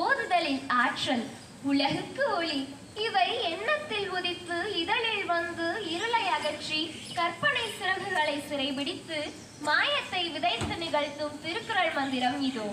ஓதுதலின் ஆற்றல் உலகுக்கு ஒளி. இவை எண்ணத்தில் உதித்து இதழில் வந்து இருளை அகற்றி கற்பனை சிறகுகளை சிறைபிடித்து மாயத்தை விதைத்து நிகழ்த்தும் திருக்குறள் மந்திரம் இதோ.